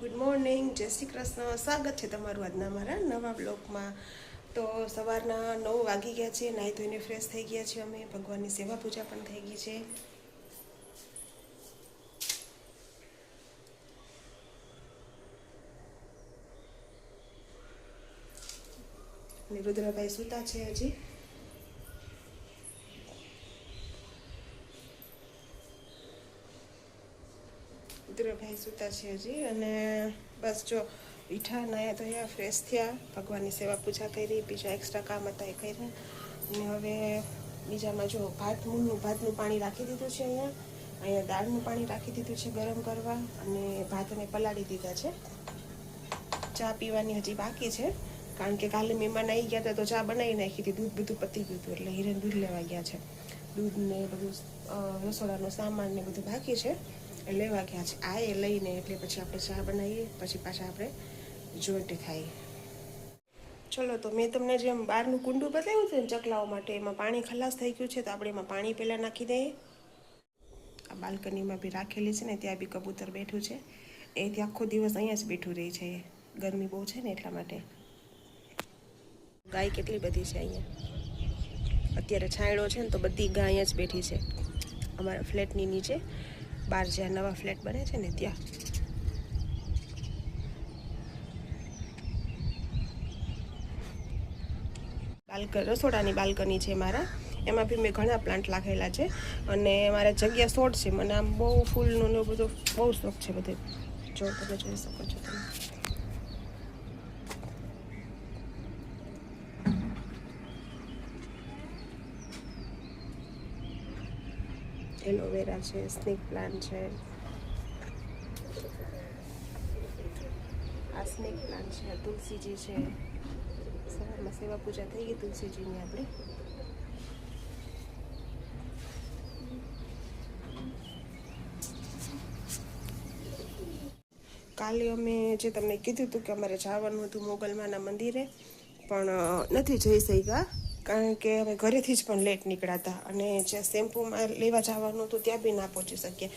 Good morning જય શ્રી કૃષ્ણ. સ્વાગત છે તમારું આજના મારા નવા બ્લોગમાં. તો સવારના નવ વાગી ગયા છે, નાહી ધોઈને ફ્રેશ થઈ ગયા છીએ અમે. ભગવાનની સેવા પૂજા પણ થઈ ગઈ છે. અને રુદ્રભાઈ સૂતા છે હજી. રુદ્રભાઈ સૂતા છે હજી અને બસ જો મીઠા નાયા ધોયા ફ્રેશ થયા, ભગવાનની સેવા પૂજા કરી, બીજા એક્સ્ટ્રા કામ હતા એ કર્યા. અને હવે બીજામાં જો ભાત, મૂળનું ભાતનું પાણી રાખી દીધું છે અહીંયા. અહીંયા દાળનું પાણી રાખી દીધું છે ગરમ કરવા અને ભાતને પલાળી દીધા છે. ચા પીવાની હજી બાકી છે, કારણ કે કાલે મહેમાન આવી ગયા હતા તો ચા બનાવી નાખી હતી. દૂધ બધું પતી ગયું હતું એટલે હિરેન દૂધ લેવા ગયા છે. દૂધ ને બધું રસોડાનો સામાન ને બધું બાકી છે. લેવા ગયા છે. આ એ લઈને એટલે પછી આપણે ચા બનાવીએ, પછી પાછા આપણે જોઈન્ટ ખાઈએ. ચલો, તો મેં તમને જેમ બહારનું કુંડું બતાવ્યું છે ને ચકલાઓ માટે, એમાં પાણી ખલાસ થઈ ગયું છે, તો આપણે એમાં પાણી પહેલાં નાખી દઈએ. આ બાલ્કનીમાં બી રાખેલી છે ને, ત્યાં બી કબૂતર બેઠું છે. એ ત્યાં આખો દિવસ અહીંયા જ બેઠું રહે છે. ગરમી બહુ છે ને એટલા માટે. ગાય કેટલી બધી છે અહીંયા? અત્યારે છાંયડો છે ને, તો બધી ગાય જ બેઠી છે. અમારા ફ્લેટની નીચે. બહાર જ્યાં નવા ફ્લેટ બને છે ને ત્યાં. બાલ્ક રસોડાની બાલ્કની છે મારા. એમાં બી મેં ઘણા પ્લાન્ટ લાગેલા છે અને મારે જગ્યા શોર્ટ છે. મને આમ બહુ ફૂલનો બધો બહુ શોખ છે બધે. જો તમે જોઈ શકો છો તમે એલોવેરા છે, સ્નેક પ્લાન્ટ છે. આ સ્નેક પ્લાન્ટ છે તુલસીજી છે. સવારમાં સેવા પૂજા થઈ ગઈ તુલસીજીની આપણે. કાલે અમે જે તમને કીધું હતું કે અમારે જવાનું હતું મોગલમાના મંદિરે, પણ નથી જઈ શક્યા. કારણ કે અમે ઘરેથી જ પણ લેટ નીકળ્યા હતા અને જ્યાં શેમ્પૂમાં લેવા જવાનું હતું ત્યાં બી ના પહોંચી શકીએ.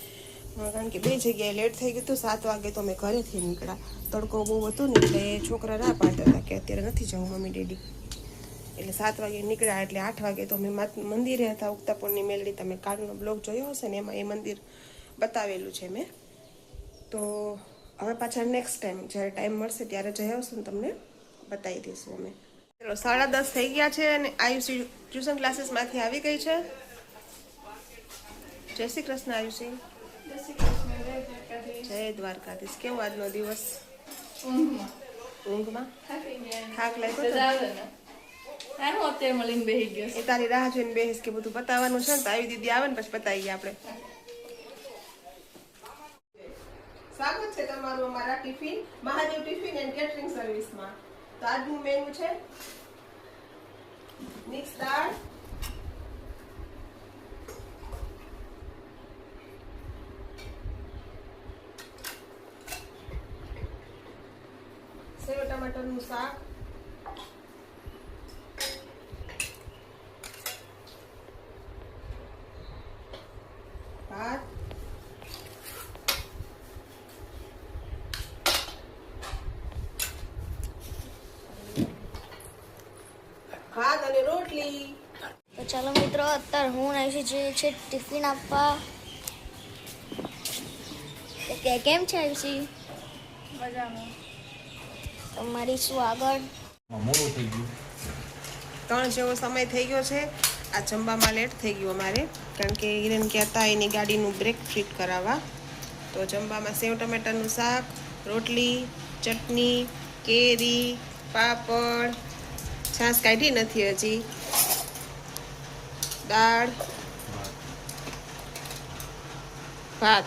કારણ કે બે જગ્યાએ લેટ થઈ ગયું હતું, સાત વાગે તો અમે ઘરેથી નીકળ્યા. તડકો બહુ હતો ને એટલે છોકરા ના પાડતા હતા કે અત્યારે નથી જવું મમ્મી, ડેડી. એટલે સાત વાગે નીકળ્યા એટલે આઠ વાગે તો અમે મંદિરે હતા ઉક્તાપુરની મેલડી તમે કાલનો બ્લોગ જોયો હશે ને એમાં એ મંદિર બતાવેલું છે મેં. તો હવે પાછા નેક્સ્ટ ટાઈમ જ્યારે ટાઈમ મળશે ત્યારે જઈ આવશું તમને બતાવી દઈશું અમે. ચલો, સાડા દસ થઈ ગયા છે અને આયુષી ટ્યુશન ક્લાસીસમાંથી આવી ગઈ છે. જય શ્રી કૃષ્ણ, આયુષી. જય દ્વારકાધીશ. કેવો આજનો દિવસ? ઊંઘમાં? થાક લાગ્યો તારી રાહ જોઈને બેસીસ કે બધું બતાવવાનું છે ને, તો આવી દીદી આવે ને, પછી બતાવી ગયા આપણે. સ્વાગત છે તમારું અમારા tiffin, Mahadev tiffin and catering સર્વિસમાં. તો આજનું મેનુ છે મિક્સ દાળ સેવ ટમાટરનું શાક ભાત ભાત અને રોટલી તો ચાલો મિત્રો અત્યારે હું આવી જે છે ટિફિન આપવા. તો કે કેમ છે આવી મજામાં. તમારી શું આગળ? મોડું થઈ ગયું. ત્રણ જેવો સમય થઈ ગયો છે. આ જમવામાં લેટ થઈ ગયું અમારે કારણ કે હિરેન કહેતા એની ગાડીનું બ્રેક ફિટ કરાવવા. તો જમવામાં સેવ ટમેટાનું શાક રોટલી ચટણી કેરી પાપડ. છાશ કાઢી નથી હજી. દાળ ભાત.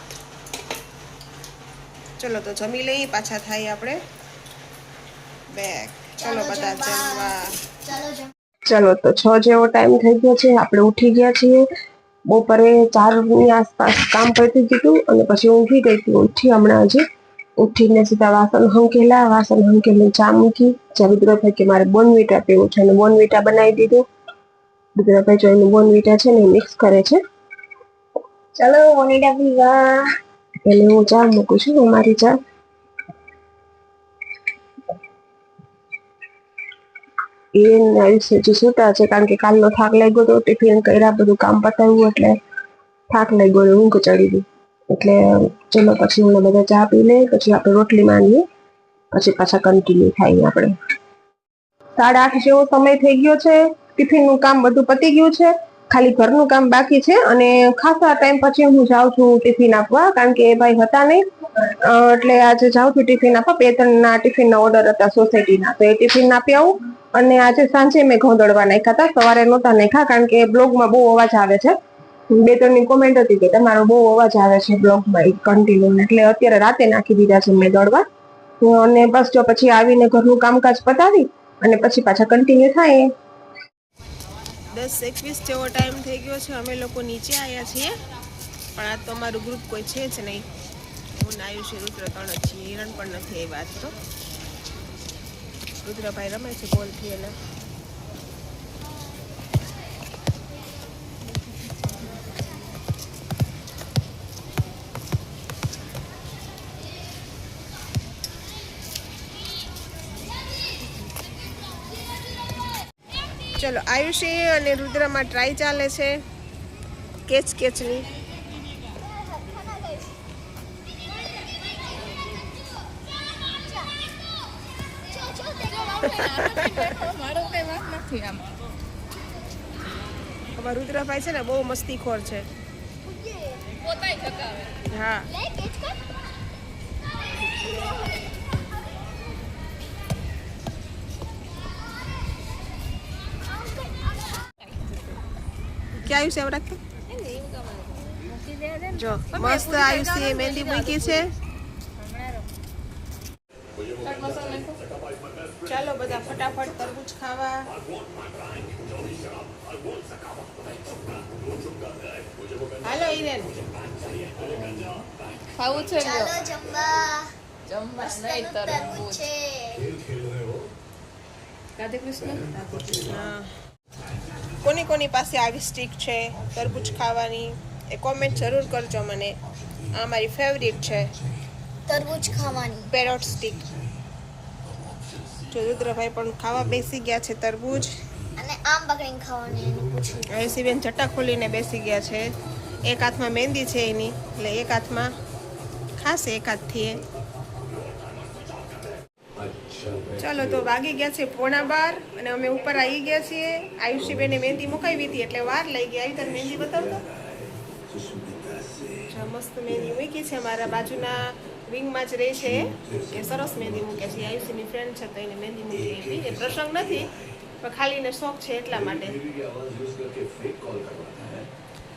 ચલો તો જમી લઈએ પાછા થાય આપણે. બેગ ચલો બધા જમવા. ચાલો ચલો તો છ જેવો ટાઈમ થઈ ગયો છે આપણે ઉઠી ગયા છીએ. બપોરે ચારની આસપાસ કામ પતી ગયું અને પછી ઊંઘી ગઈ હતી. ઉઠી હમણાં હજી. ઉઠીને સીધા વાસણ હંકેલા વાસણ હંકેલી ચા મૂકી. રુદ્રભાઈ કે મારે બોનવીટા પીવું છે અને બોનવીટા બનાવી દીધું. દીકરા જોઈને બોનવીટા છે ને મિક્સ કરે છે. ચાલો બોનવીટા પીવા. એટલે હું ચા મૂકું છું અમારી ચા. એ વિશે હજુ સૂતા છે, કારણ કે કાલનો થાક લાગ્યો તો ટિફિન કર્યા, બધું કામ પતાવ્યું એટલે થાક લાગ્યો અને ઊંઘ ચડી ગઈ. એટલે ચલો, પછી હું બધા ચા પી લે પછી આપણે રોટલી માંડીએ, પછી પાછા કન્ટિન્યુ થાય આપણે. સાડા આઠ જેવો સમય થઈ ગયો છે. ટિફિનનું કામ બધું પતી ગયું છે. ખાલી ઘરનું કામ બાકી છે અને ખાસા ટાઈમ પછી હું જાઉં છું ટિફિન આપવા કારણ કે એ ભાઈ હતા નહીં. એટલે આજે જાઉં છું ટિફિન આપવા. બે ત્રણના ટિફિનના ઓર્ડર હતા સોસાયટીના. તો એ ટિફિન આપી આવું અને આજે સાંજે મેં ઘઉં દળવા નાખ્યા હતા. સવારે નહોતા નાખ્યા કારણ કે બ્લોગમાં બહુ અવાજ આવે છે. બે ત્રણની કોમેન્ટ હતી કે તમારો બહુ અવાજ આવે છે બ્લોગમાં. કન્ટિન્યુ એટલે અત્યારે રાતે નાખી દીધા છે મેં દળવા. અને બસ જો પછી આવીને ઘરનું કામકાજ પતાવી અને પછી પાછા કન્ટિન્યુ થાય. દસ એકવીસ જેવો ટાઈમ થઈ ગયો છે. અમે લોકો નીચે આવ્યા છીએ. પણ આ તો અમારું ગ્રુપ કોઈ છે જ નહીં. હું ને આયુષી રુદ્ર ત્રણ જ હિરણ પણ નથી એ વાત તો. રુદ્રભાઈ રમે છે બોલથી એને. ચલો આયુષી અને રુદ્રમાં ટ્રાય ચાલે છે. કેચ કેચની અમારા રુદ્રભાઈ છે ને બહુ મસ્તીખોર છે. પોતાય થકાવે હા ક્યાં આયુષી આવ જો મસ્ત આયુષી મહેંદી મૂકી છે. ચાલો બધા ફટાફટ તરબૂચ ખાવા. હાલો ઈરેન ખાવું છે ચાલો જમવા. જમવા નહીં તરબૂચ. રાધે કૃષ્ણ. હા. કોની કોની પાસે આવી સ્ટીક છે તરબૂચ ખાવાની એ કોમેન્ટ જરૂર કરજો મને. આ મારી ફેવરિટ છે. તરબૂચ ખાવાની. પેરોટ સ્ટીક જો રુદ્રભાઈ પણ ખાવા બેસી ગયા છે તરબૂચ. અને આમ પકડીને ખાવાની આયુષીબેન જટા ખોલીને બેસી ગયા છે. એક હાથમાં મહેંદી છે એની એટલે એક હાથમાં ખાશે એક હાથથી એ ચાલો તો વાગી ગયા છે પોણા બાર અને અમે ઉપર આવી ગયા છીએ. આયુષીબેને મહેંદી મુકાવી હતી એટલે વાર લઈ ગઈ. આવી તને મહેંદી બતાવતો? મસ્ત મહેંદી મૂકી છે. મારા બાજુના વિંગમાં જ રહે છે એ. સરસ મહેંદી મૂકે છે. આયુષીની ફ્રેન્ડ છે તો એને મહેંદી મૂકી એ પ્રસંગ નથી પણ ખાલી એને શોખ છે એટલા માટે.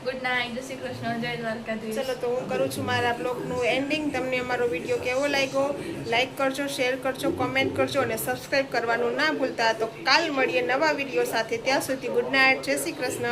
Good night Shri Krishna. જય દ્વારકાધીશ. ચલો, તો હું કરું છું મારા બ્લોગનું એન્ડિંગ તમને અમારો વીડિયો કેવો લાગ્યો? લાઈક કરજો શેર કરજો કોમેન્ટ કરજો અને સબસ્ક્રાઈબ કરવાનું ના ભૂલતા. તો કાલ મળીએ નવા વીડિયો સાથે. ત્યાં સુધી ગુડ નાઇટ જય શ્રી કૃષ્ણ.